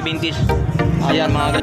70s. Ayan mga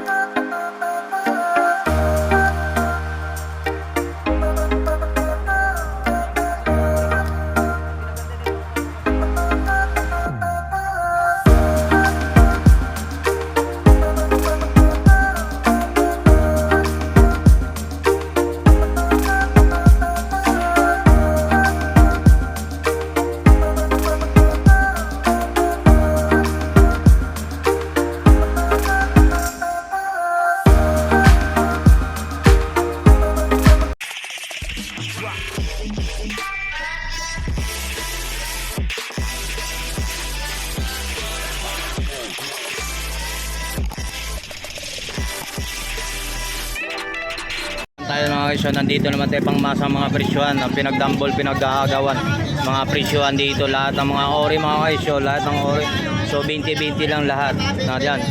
guys. so nandito naman tayo pang masa mga presyuhan, ang pinagdambol, pinagagawan, mga presyuhan dito, lahat ng mga ori mga guys, lahat ng ori, so 20-20 lang lahat, na dyan.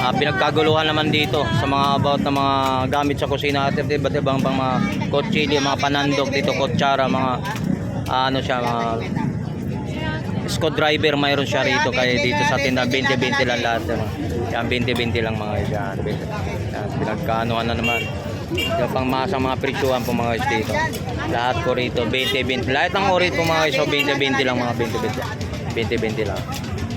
Ah, pinagkaguluhan naman dito sa mga about na mga gamit sa kusina at iba't ibang pang mga kutsilyo, mga panandok dito, kutsara, mga ah, ano siya, mga screwdriver mayroon siya rito kaya dito sa tinda 20-20 lang lahat ano. yan 20-20 lang mga yan, pinagkaanuhan na naman yung pang masa mga presyuhan po mga guys dito. Lahat ko rito 20-20 lahat ng orit po mga guys so 20-20 lang mga 20-20 20-20 lang.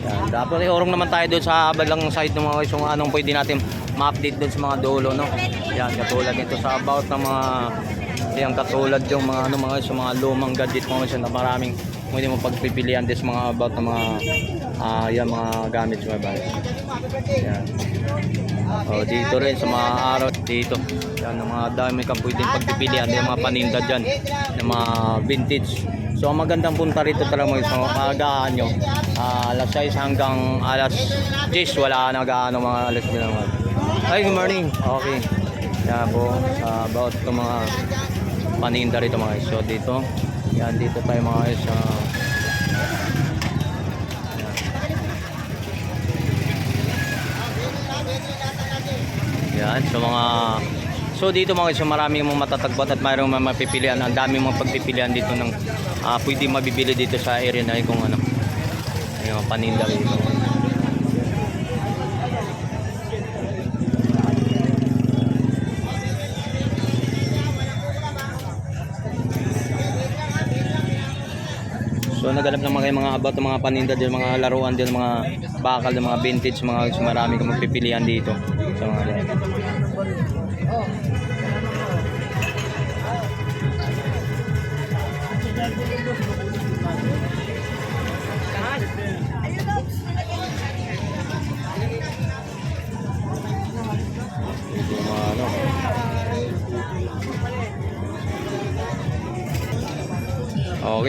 Yan. Tapos iorong naman tayo doon sa balang side ng mga guys kung anong pwede natin ma-update doon sa mga dulo no. Yan katulad nito sa about ng mga yan katulad yung mga ano mga sa mga lumang gadget mga guys na maraming pwede mo pagpipilian din sa mga about ng mga ah yan mga gamit mga guys. Yan Oh, dito rin sa mga araw dito. Yan ang mga dami kang pwedeng pagpipilian yung mga paninda diyan ng mga vintage. So ang magandang punta rito talaga mga sa maagaan nyo. Ah, alas 6 hanggang alas 10 wala na gaano mga alas din naman. Ay, good morning. Okay. Yan po sa about to mga paninda rito mga guys. So dito, yan dito tayo mga guys sa Yan, so mga So dito mga so marami mong matatagbat at mayroong mga mapipilian. Ang dami mong pagpipilian dito ng ah, pwede mabibili dito sa area na kung ano. Yung paninda dito. So naganap naman kayo mga about mga paninda din, mga laruan din, mga bakal, mga vintage, mga so, marami kang magpipilian dito. Sa mga Okay,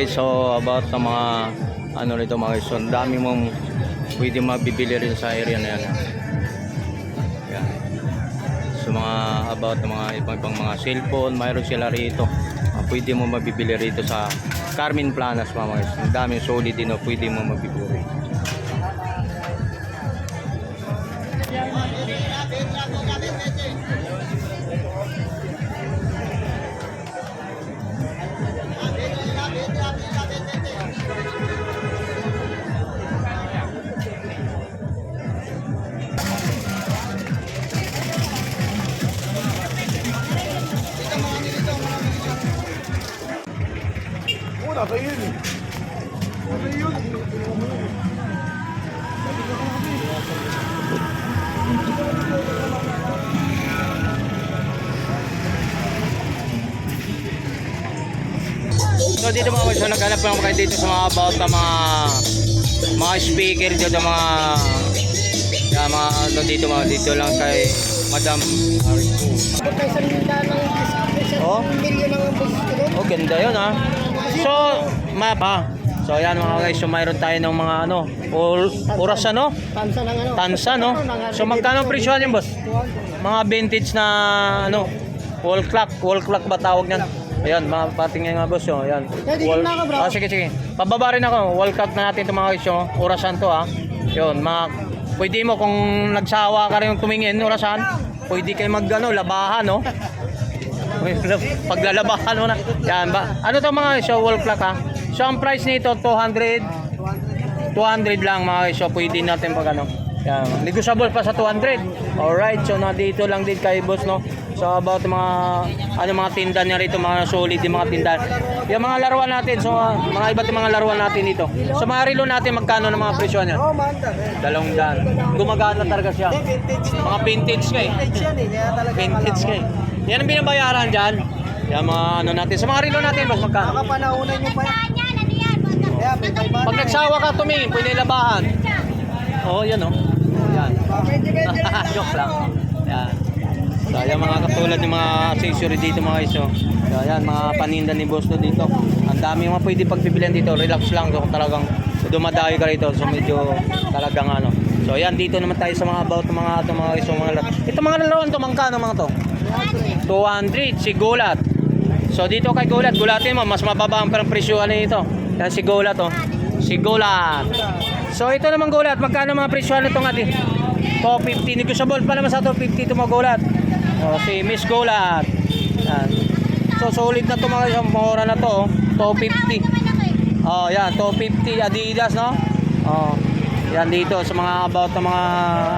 so about sa mga ano rito mga so dami mong pwede mabibili rin sa area na yan. Yan. So mga about ng mga ibang, ibang mga cellphone, mayroon sila rito. Pwede mo mabibili rito sa Carmen Planas mga guys. Ang daming solid din, no? pwede mo mabibili. Kayo yun eh. Ano yun? So dito mga guys, so naghanap naman kayo dito sa mga about na mga mga speaker dito mga yeah, mga ano dito mga dito lang kay Madam isang Oh? ko. Oh, ganda yun ha. So, map ha. So ayan mga guys, so mayroon tayo ng mga ano, or, oras ano? Tansa ng ano. Tansa no? So magkano ang presyo niyan boss? Mga vintage na ano, wall clock, wall clock ba tawag niyan? Ayan, mga patingin nga boss yun. Ayan. Wall-. Ah, sige, sige. Pababa rin ako. Wall clock na natin itong mga guys yung orasan to ha. Yun, mga, pwede mo kung nagsawa ka rin tumingin, orasan, pwede kayo mag ano, labahan no? Paglalabahan mo na. Yan ba? Ano to mga so wall clock ha? So ang price nito 200 200 lang mga. So pwede natin pag ano. Yan, negotiable pa sa 200. Alright, so nandito lang din kay boss, no? So about mga, ano mga tinda niya rito, mga solid yung mga tinda. Yung mga laruan natin, so mga iba't mga laruan natin dito. So mga relo natin, magkano ng mga presyo niya? Oh. Eh. Dalawang daan. Gumagana talaga siya. Mga vintage ka eh. Vintage yan Yan ang binabayaran dyan. Yan mga ano natin. Sa mga relo natin, boss, magkano? Nakapanahonan nyo pa yan. Kaya may kay Pag nagsawa ka tumingin, pwede labahan. Oo, oh, yan oh. Yan. Joke lang. Yan. So, yan mga katulad ng mga accessory dito mga iso. So, yan, mga paninda ni Boss to dito. Ang dami mga pwede pagpibilihan dito. Relax lang. So, talagang dumadayo ka rito. So, medyo talagang ano. So, yan, dito naman tayo sa mga about mga ito mga iso. Mga, lat- ito mga lalawan to, mangkano mga to? 200, si Gulat. So, dito kay Gulat, gulatin mo, mas mababa ang parang presyo ano ito. Yan si Gulat oh. Si Gulat. So, ito naman Gulat, magkano mga presyo nito nga din? 250, negotiable pa naman sa 250 ito mga Gulat. Oh, si Miss Gulat. Yan. So, solid na ito mga mura na to. oh. 250. Oh, yan, 250 Adidas, no? Oh. Yan dito sa mga about ng mga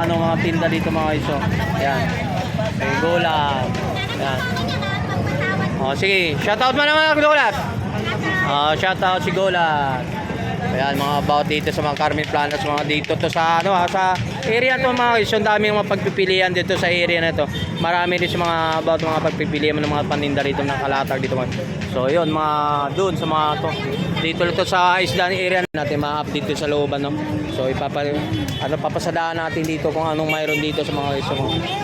ano mga tinda dito mga iso. Yan. Kay Gulat. Yan. Oh, sige. Shoutout mo naman Gulat. Ah, shoutout si Gulat. Ayan, mga about dito sa mga Carmen Planas, mga dito to sa ano ah, sa area to mga guys, yung daming mga pagpipilian dito sa area na to. Marami sa mga about mga pagpipilian ng mga paninda rito ng kalatag dito. mga- So, yun mga doon sa mga to. Dito to sa isla area natin ma-update sa looban no. So, ipapa ano papasadaan natin dito kung anong mayroon dito sa mga guys.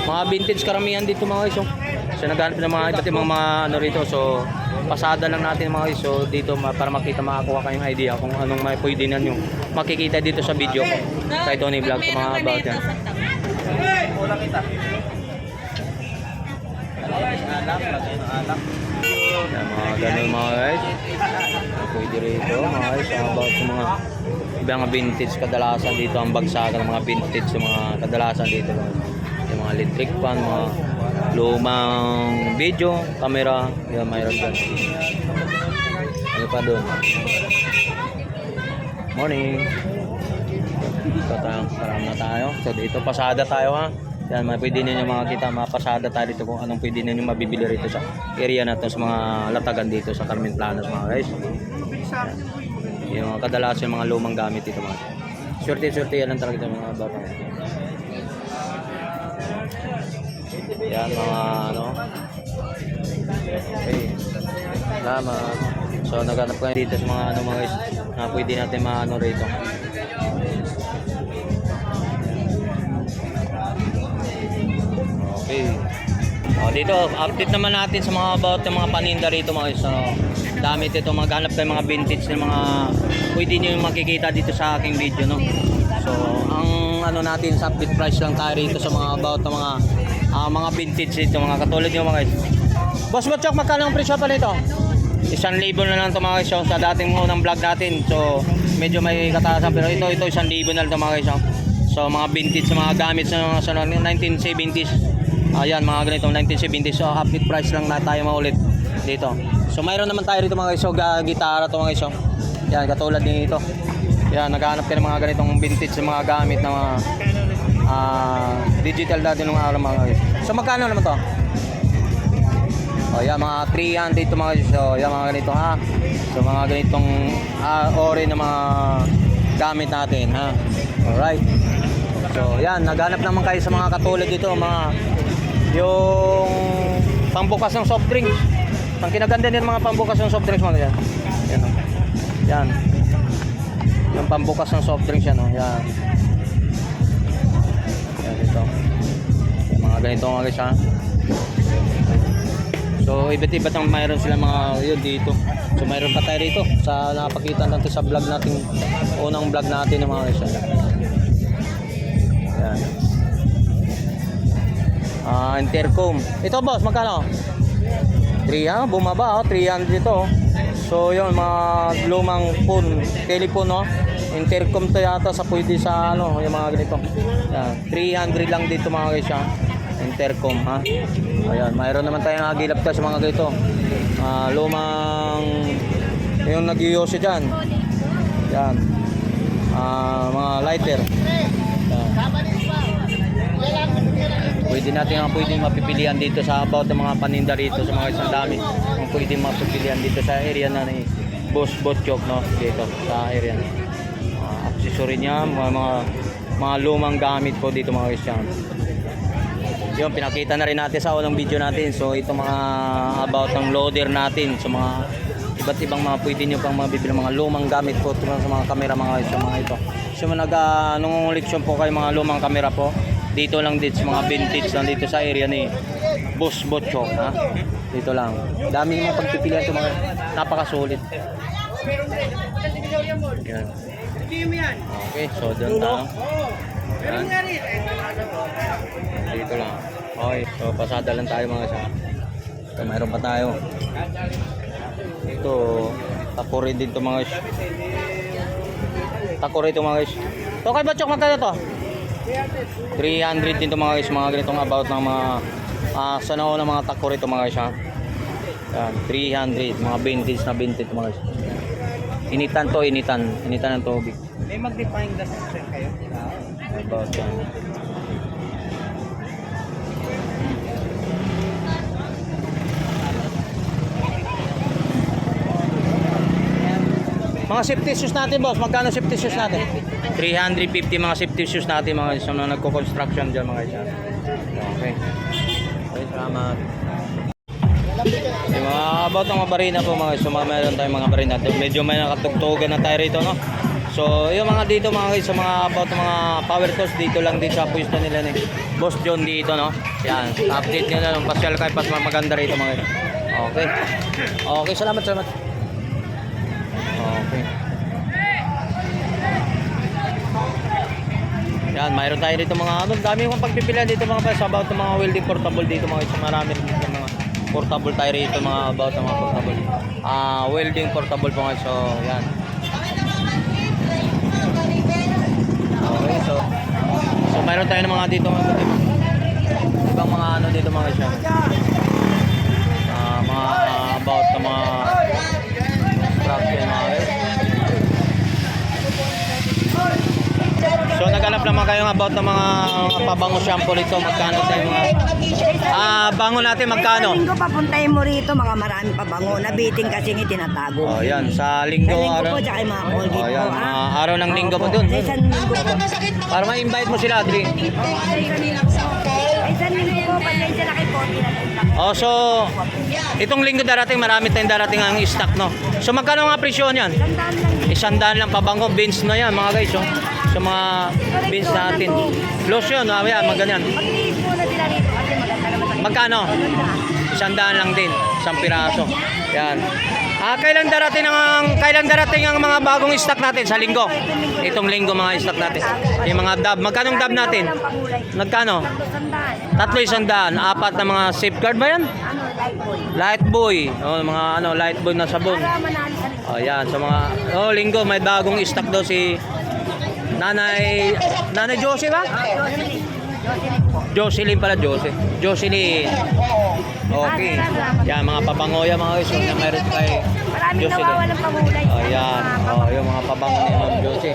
Mga, vintage karamihan dito mga guys. So, naghanap ng mga iba't ibang mga ano rito. So, pasada lang natin mga guys. So, dito para makita makakuha kayong idea kung anong may pwede na nyo makikita dito sa video ko. Kay Tony Vlog sa mga about yan. Yan, mga ganun mga guys. Pwede rito mga guys. About sa mga ibang vintage kadalasan dito ang bagsakan ng mga vintage sa mga kadalasan dito. Yung mga electric fan, mga lumang video, camera, yan mayroon dyan. Ano pa doon? Morning. Ito tayo, parang na tayo. So dito pasada tayo ha. Yan, may pwede ninyo makakita, mapasada tayo dito kung anong pwede ninyo mabibili rito sa area na to sa mga latagan dito sa Carmen Planas mga guys. Yan. Yung kadalasan yung mga lumang gamit dito mga. Swerte-swerte yan lang talaga ito mga bata. Yan mga ano. Okay. Salamat. So naghanap ko dito sa mga ano mga na pwede natin maano rito. Okay. O, dito, update naman natin sa mga about ng mga paninda rito mga guys. So, dami dito maghanap kayo mga vintage ng mga pwede yung makikita dito sa aking video no. So, ang ano natin sa update price lang tayo rito sa mga about ng mga ah, mga vintage dito mga katulad nyo mga guys. Boss Botchok, magkano ang presyo pa nito? Isang libo na lang ito mga guys so, sa dating unang vlog natin. So, medyo may kataasan pero ito, ito isang libo na lang ito mga guys. So, so mga vintage mga gamit sa mga sa 1970s. Ayan, mga ganitong 1970s. So, update price lang na tayo maulit dito. So, mayroon naman tayo dito mga guys. So, ga- gitara to mga guys. Yan, katulad nito. Yan, naghahanap ka ng mga ganitong vintage mga gamit na mga ah, digital dati nung araw mga guys. So, magkano naman to? O yan mga 300 ito mga so yan mga ganito ha. So mga ganitong ah, ori ng mga gamit natin ha. Alright. So yan naghanap naman kayo sa mga katulad dito mga yung pambukas ng soft drinks. Ang kinaganda nila mga pambukas ng soft drinks mga yan. Yan. o. Yan. Yung pambukas ng soft drinks yan o. Yan. Yan ganito mga guys ha. So, iba't iba't ang mayroon sila mga yun dito. So, mayroon pa tayo rito sa napakita natin sa vlog natin, unang vlog natin ng mga isa. Yan. Ah, intercom. Ito boss, magkano? 3 ha, bumaba oh, 300 ito. oh. So, yun, mga lumang phone, telephone no. Intercom to yata sa pwede sa ano, yung mga ganito. Yan, 300 lang dito mga guys ha. Intercom ha. Ayan, mayroon naman tayong agilap sa mga ganito. Ah, lumang yung nag-iose dyan. Yan. Ah, mga lighter. Yan. Pwede natin ang pwede mapipilian dito sa about ng mga paninda rito sa mga isang dami. Ang pwede mapipilian dito sa area na ni Boss Botchok no dito sa area. Mga accessory niya, mga, mga mga lumang gamit po dito mga Christian. Yun, pinakita na rin natin sa unang video natin. So, ito mga about ng loader natin. So, mga iba't ibang mga pwede nyo pang mabibili mga lumang gamit po tungkol sa mga kamera mga sa mga ito. So, nag uh, nangunguliksyon po kayo mga lumang kamera po. Dito lang din sa mga vintage lang dito sa area ni Boss Botchok. Ha? Dito lang. Dami mga pagpipilian ito mga napakasulit. Yan. Okay, so doon tayo. Yan. Dito lang. Okay, so pasada lang tayo mga sa. So, mayroon pa tayo. Ito, takuri din to mga guys. Takuri ito mga guys. So kay Batchok magkano to? 300 din to mga guys, mga ganitong about ng mga ah sa naon ng mga takuri ito mga guys ha. Yan, 300, mga vintage na vintage mga guys. Initan to, initan. Initan ng tubig. May mag-define gas kayo? About yan. Mga safety shoes natin, boss. Magkano safety shoes natin? 350 mga safety shoes natin, mga isa na nagko-construction dyan, mga isa. Okay. Okay, salamat. About ng mga barina po, mga isa, mga meron tayong mga barina. Medyo may nakatugtugan na tayo rito, no? So, yung mga dito mga guys, sa mga about mga power tools dito lang din sa pwesto nila ni Boss John dito, no? Yan, update nyo na ng pasyal kay pas maganda rito mga guys. Okay. Okay, salamat, salamat. Okay. Yan, mayroon tayo dito mga ano, dami kong pagpipilian dito mga guys about mga welding portable dito mga guys. Marami rin portable tayo rito mga about ng mga portable. Ah, welding portable po nga. So, yan. Okay, so So mayroon tayo ng mga dito mga ibang, mga ano dito mga siya. Ah, mga about ng mga structure mga guys. So naghanap naman kayo about ng mga pabango shampoo rito. Magkano tayo mga Ah, bango natin magkano? Sa linggo papuntahin mo rito, mga marami pa bango. Nabiting kasi ng tinatago. Oh, yan sa Sa linggo linggo araw. po, tsaka yung mga Colgate Oh, yan, po. mga ah. araw ng linggo po dun. Sa isang linggo po. Para ma-invite mo sila, Adri. Sa isang linggo po, pasensya na kay Pogi na lang. Oh, so itong linggo darating marami tayong darating ang stock, no. So magkano nga presyo niyan? Tandaan lang. Isang daan lang pabango, beans na yan mga guys. Oh. So mga beans natin. Lotion, ah, yan, maganyan. Mag-iis muna sila rito kasi maganda naman sa Magkano? Isang daan lang din, isang piraso. Yan. Ah, kailan darating ang kailan darating ang mga bagong stock natin sa linggo? Itong linggo mga stock natin. Yung mga dab, magkano dab natin? Magkano? Tandaan. Tatlo isang daan, apat na mga safeguard ba yan? Light boy. Oh, mga ano, light boy na sabon. Oh, yan, sa mga oh, linggo may bagong stock daw si Nanay Nanay Josie ba? Jocelyn. Pala, Josie. Jocelyn. Okay. Yan, mga pabango yan mga guys. Yung mayroon kay Maraming Jocelyn. nawawalang pamulay. Oh, yan. Oh, yung mga pabango ni Ma'am Josie.